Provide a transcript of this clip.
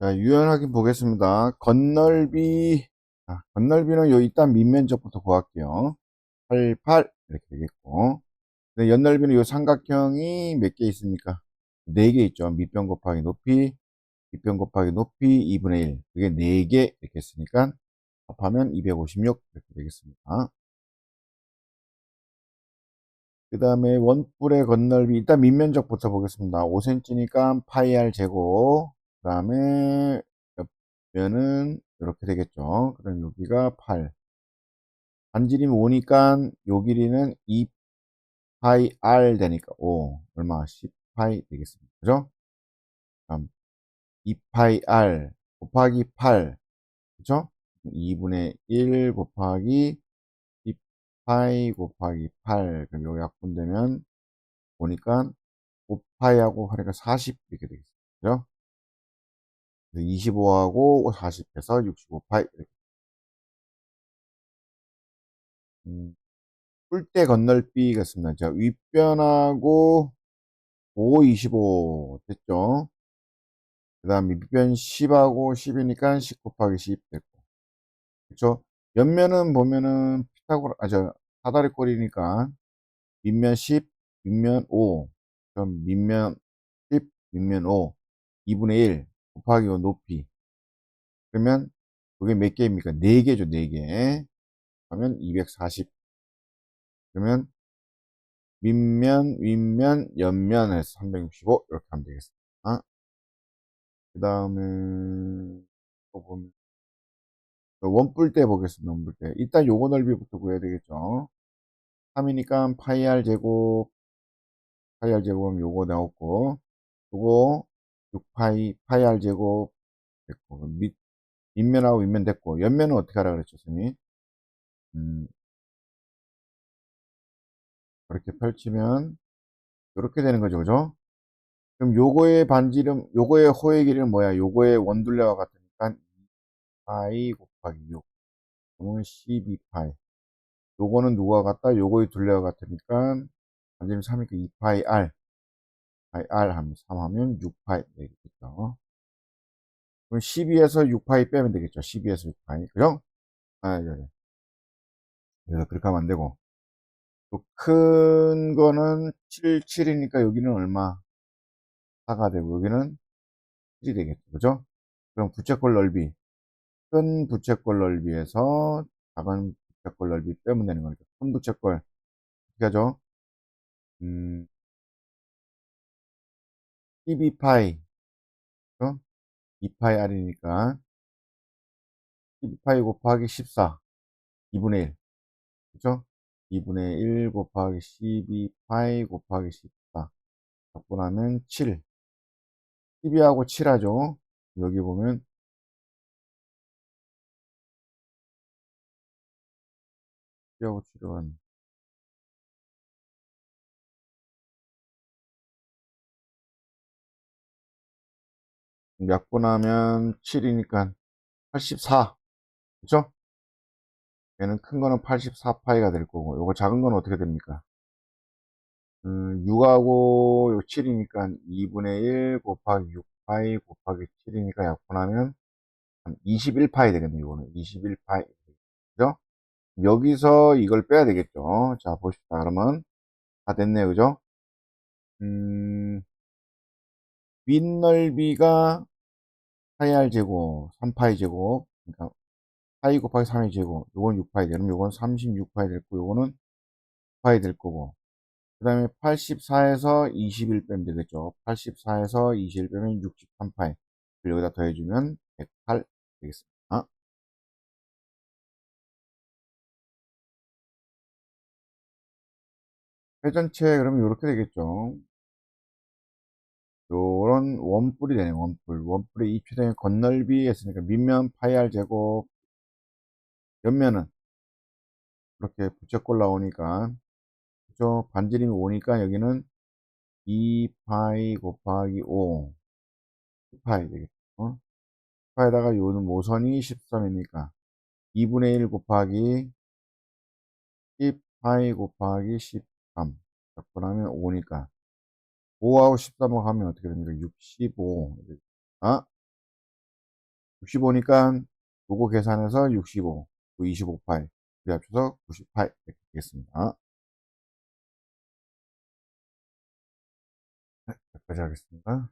자, 유연 확인 보겠습니다. 건널비, 아, 건널비는 요 일단 밑면적부터 구할게요. 88 이렇게 되겠고. 연넓이는 요 삼각형이 몇 개 있습니까? 4개 있죠. 밑변 곱하기 높이, 밑변 곱하기 높이 2분의 1. 그게 4개 이렇게 했으니까 합하면 256 이렇게 되겠습니다. 그 다음에 원뿔의 건널비 일단 밑면적부터 보겠습니다. 5cm니까 파이 r 제곱 그 다음에 옆면은 이렇게 되겠죠. 그럼 여기가 8 반지름이 5니까 요 길이는 2 파이 r 되니까 5 얼마 10파이 되겠습니다. 그죠? 다음 2파이 r 곱하기 8 그죠? 2분의 1 곱하기 10파이 곱하기 8 그럼 요 약분되면 보니까 5파이하고 하니까 40 이렇게 되겠습니다. 그죠? 25하고 40 해서 65파이 이렇게. 음, 뿔대 건널비겠습니다. 자, 윗변하고 5, 25 됐죠? 그 다음 밑변 10하고 10이니까 10 곱하기 10 됐고. 그쵸? 옆면은 보면은 피타고라, 아, 저, 사다리 꼴이니까 밑면 10, 밑면 5. 그럼 밑면 10, 밑면 5. 2분의 1 곱하기 5 높이. 그러면 그게 몇 개입니까? 4개죠, 4개. 하면 240. 그러면 밑면, 윗면, 옆면 해서 365 이렇게 하면 되겠습니다. 그 다음에 또 보면 원뿔대 보겠습니다. 원뿔대. 일단 요거 넓이부터 구해야 되겠죠. 3이니까 파이 r 제곱 파이 r 제곱은 요거 나왔고 요거 6파이 파이 r 제곱 됐고 밑 밑면하고 윗면 됐고 옆면은 어떻게 하라 그랬죠, 선생님? 음, 이렇게 펼치면 이렇게 되는 거죠, 그죠? 그럼 요거의 반지름, 요거의 호의 길이는 뭐야? 요거의 원둘레와 같으니까 2파이 곱하기 6. 그러면 12파이. 요거는 누가 같다? 요거의 둘레와 같으니까 반지름 3이니까 2파이 r. r 하면 3 하면 6파이 되겠죠. 그럼 12에서 6파이 빼면 되겠죠. 12에서 6파이. 그죠? 아, 예, 예. 그래서 그렇게 하면 안 되고. 또큰 거는 7, 7이니까 여기는 얼마? 4가 되고 여기는 7이 되겠죠. 그죠? 그럼 부채꼴 넓이. 큰 부채꼴 넓이에서 작은 부채꼴 넓이 빼면 되는 거죠. 큰 부채꼴. 어떻게 하죠? 음, 12파이. 어? 2파이 r이니까 12파이 곱하기 14. 2분의 1. 그죠? 2분의 1 곱하기 12파이 곱하기 14. 갖고 나면 7. 12하고 7 하죠. 여기 보면 12하고 7은 약분하면 7이니까 84. 그죠? 얘는 큰 거는 84파이가 될 거고, 요거 작은 건 어떻게 됩니까? 음, 6하고 7이니까 2분의 1 곱하기 6파이 곱하기 7이니까 약분하면 한 21파이 되겠네요. 이거는 21파이. 그죠? 여기서 이걸 빼야 되겠죠. 자, 보십시다. 그러면 다 됐네요. 그죠? 음, 윗넓이가 파이 r 제곱, 3파이 제곱, 그러니까 파이 곱하기 3의 제곱, 요건 6파이 되면 요건 36파이 될 거고, 요거는 6파이 될 거고, 그 다음에 84에서 21 빼면 되겠죠. 84에서 21 빼면 63파이. 여기다 더해주면 108 되겠습니다. 회전체 그러면 이렇게 되겠죠. 요 런 원뿔이 되네 원뿔. 원뿔의 입체된 건널비 했으니까 밑면 파이 r 제곱 옆면은 이렇게 부채꼴 나오니까 그죠? 반지름이 5니까 여기는 2파이 곱하기 5 10파이 되겠죠. 10파에다가 요는 모선이 13이니까 2분의 1 곱하기 10파이 곱하기 13 그러면 5니까 5하고 13하고 하면 어떻게 됩니까? 65 아? 65니까 요거 계산해서 65, 그 25, 8. 그 합쳐서 98 이렇게 되겠습니다. 네, 여기까지 하겠습니다.